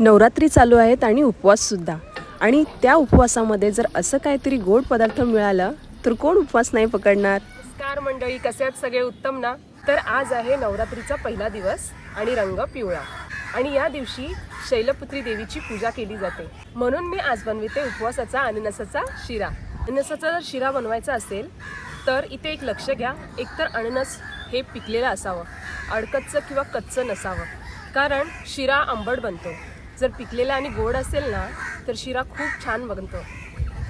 नवरात्री चालू आहेत आणि उपवाससुद्धा आणि त्या उपवासामध्ये जर असं काहीतरी गोड पदार्थ मिळालं तर कोण उपवास नाही पकडणार? नमस्कार मंडळी कसे आहेत सगळे उत्तम ना? तर आज आहे नवरात्रीचा पहिला दिवस आणि रंग पिवळा. आणि या दिवशी शैलपुत्री देवीची पूजा केली जाते. म्हणून मी आज बनविते उपवासाचा अननसाचा शिरा. अननसाचा जर शिरा बनवायचा असेल तर इथे एक लक्ष घ्या. एकतर अननस हे पिकलेलं असावं. अडकच्चं किंवा कच्चं नसावं. कारण शिरा आंबट बनतो. जर पिकलेला आणि गोड असेल ना तर शिरा खूप छान बनतो.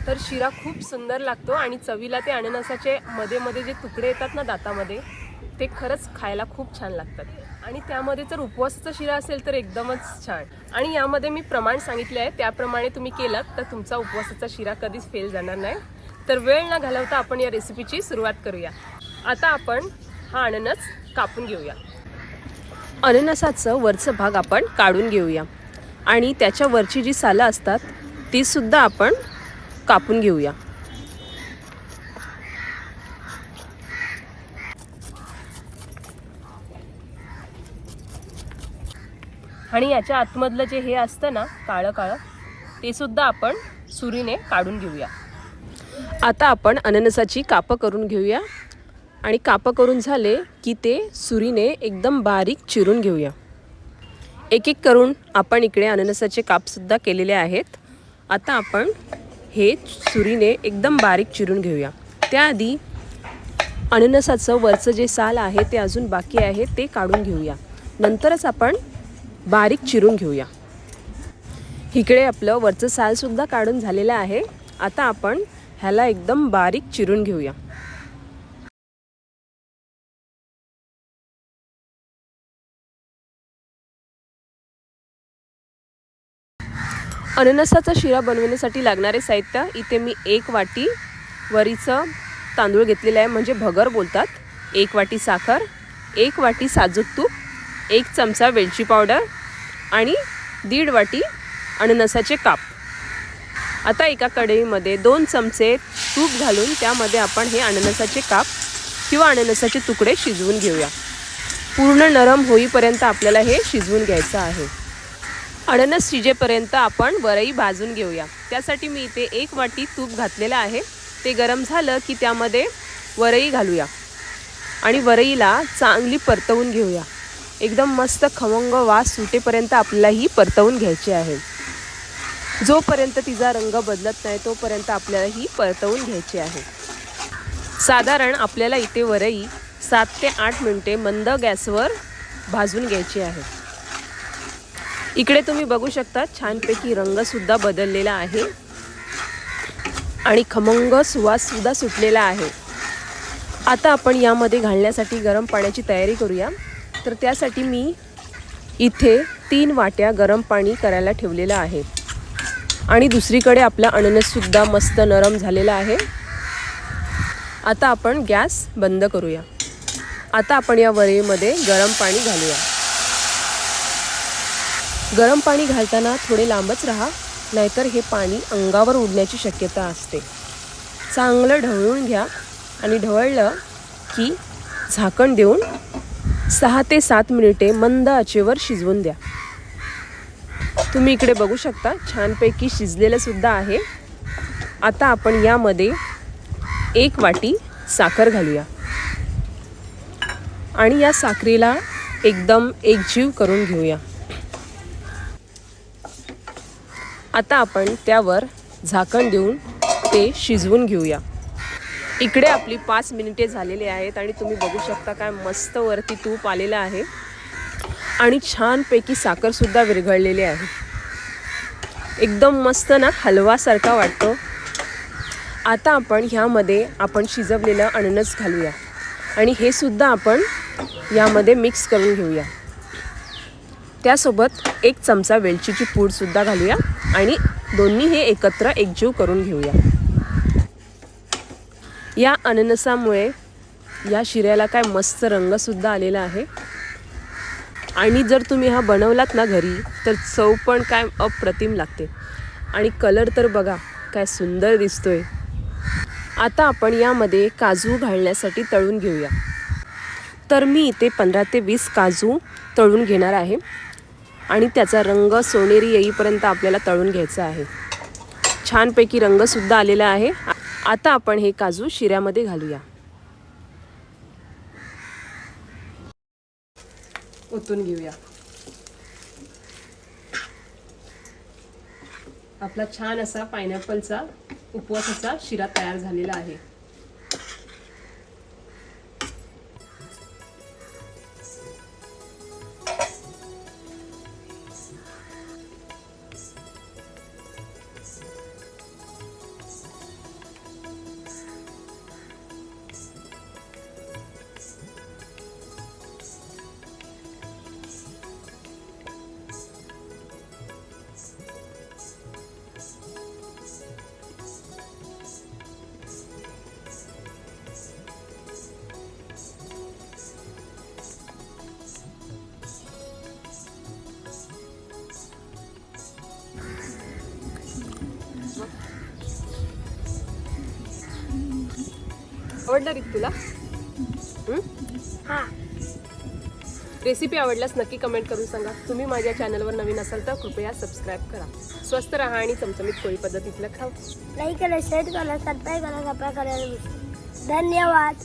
तर शिरा खूप सुंदर लागतो आणि चवीला ते अननसाचे मध्ये मध्ये जे तुकडे येतात ना दातामध्ये ते खरंच खायला खूप छान लागतात. आणि त्यामध्ये जर उपवासाचा शिरा असेल तर एकदमच छान. आणि यामध्ये मी प्रमाण सांगितले आहे त्याप्रमाणे तुम्ही केलं तर तुमचा उपवासाचा शिरा कधीच फेल जाणार नाही. तर वेळ न घालवता आपण या रेसिपीची सुरुवात करूया. आता आपण हा अननस कापून घेऊया. अननसाचं वरचं भाग आपण काढून घेऊया. आणि त्याच्या वरची जी सालं असतात ती सुद्धा आपण कापून घेऊया. आणि याच्या आतमधलं जे हे असतं ना काळं काळं ते सुद्धा आपण सुरीने काढून घेऊया. आता आपण अननसाची कापं करून घेऊया. आणि कापं करून झाले की ते सुरीने एकदम बारीक चिरून घेऊया. एक एक करून आपण इकडे अननसाचे कापसुद्धा केलेले आहेत. आता आपण हे सुरीने एकदम बारीक चिरून घेऊया. त्याआधी अननसाचं वरचं जे साल आहे ते अजून बाकी आहे ते काढून घेऊया. नंतरच आपण बारीक चिरून घेऊया. इकडे आपलं वरचं सालसुद्धा काढून झालेलं आहे. आता आपण ह्याला एकदम बारीक चिरून घेऊया. अननसाचा शिरा बनवण्यासाठी लागणारे साहित्य इथे मी एक वाटी वरीचं तांदूळ घेतलेलं आहे. म्हणजे भगर बोलतात. एक वाटी साखर एक वाटी साजूक तूप एक चमचा वेलची पावडर आणि दीड वाटी अननसाचे काप. आता एका कढईमध्ये दोन चमचे तूप घालून त्यामध्ये आपण हे अननसाचे काप किंवा अननसाचे तुकडे शिजवून घेऊया. पूर्ण नरम होईपर्यंत आपल्याला हे शिजवून घ्यायचं आहे. अननस शिजेपर्यंत आपण वरई भाजून घेऊया. त्यासाठी मी इथे एक वाटी तूप घातलेलं आहे. ते गरम झालं की त्यामध्ये वरई घालूया. आणि वरईला चांगली परतवून घेऊया. एकदम मस्त खमंग वास सुटेपर्यंत आपल्याला ही परतवून घ्यायची आहे. जोपर्यंत तिचा रंग बदलत नाही तोपर्यंत आपल्याला ही परतवून घ्यायची आहे. साधारण आपल्याला इथे वरई सात ते आठ मिनटे मंद गॅसवर भाजून घ्यायची आहे. इकडे तुम्ही बघू शकता छानपैकी रंगसुद्धा बदललेला आहे. आणि खमंग सुवाससुद्धा सुटलेला आहे. आता आपण यामध्ये घालण्यासाठी गरम पाण्याची तयारी करूया. तर त्यासाठी मी इथे तीन वाट्या गरम पाणी करायला ठेवलेलं आहे. आणि दुसरीकडे आपला अननससुद्धा मस्त नरम झालेला आहे. आता आपण गॅस बंद करूया. आता आपण या वरेमध्ये गरम पाणी घालूया. गरम पाणी घालताना थोडे लांबच राहा नाहीतर हे पाणी अंगावर उडण्याची शक्यता असते. चांगलं ढवळून घ्या आणि ढवळलं की झाकण देऊन सहा ते सात मिनिटे मंद आचेवर शिजवून द्या. तुम्ही इकडे बघू शकता छानपैकी शिजलेलंसुद्धा आहे. आता आपण यामध्ये एक वाटी साखर घालूया. आणि या साखरेला एकदम एकजीव करून घेऊया. आता आपण त्यावर झाकण देऊन ते शिजवून घेऊया. इकडे आपली पाच मिनिटे झालेली आहेत आणि तुम्ही बघू शकता काय मस्त वरती तूप आलेलं आहे. आणि छानपैकी साखरसुद्धा विरघळलेली आहे. एकदम मस्त ना हलवासारखा वाटतो. आता आपण ह्यामध्ये आपण शिजवलेलं अननस घालूया. आणि हे सुद्धा आपण यामध्ये मिक्स करून घेऊया. त्यासोबत एक चमचा वेलचीची पूडसुद्धा घालूया. आणि दोन्ही हे एकत्र एकजीव करून घेऊया. या अननसामुळे या शिऱ्याला काय मस्त रंगसुद्धा आलेला आहे. आणि जर तुम्ही हा बनवलात ना घरी तर चव पण काय अप्रतिम लागते. आणि कलर तर बघा काय सुंदर दिसतोय. आता आपण यामध्ये काजू घालण्यासाठी तळून घेऊया. तर मी इथे पंधरा ते वीस काजू तळून घेणार आहे. आणि त्याचा रंग सोनेरी येईपर्यंत आपल्याला तळून घ्यायचा आहे. छानपैकी रंगसुद्धा आलेला आहे. आता आपण हे काजू शिऱ्यामध्ये घालूया. ओतून घेऊया. आपला छान असा पायनॅपलचा उपवासाचा शिरा तयार झालेला आहे. आवडलं रिक तुला? हा? रेसिपी आवडल्यास नक्की कमेंट करून सांगा. तुम्ही माझ्या चॅनलवर नवीन असाल तर कृपया सबस्क्राईब करा. स्वस्त राहा आणि चमचमीत कोळी पद्धतीतलं खाऊ. लाईक करा शेअर करा सबस्क्राईब करा सबस्क्राईब करायला नका. धन्यवाद.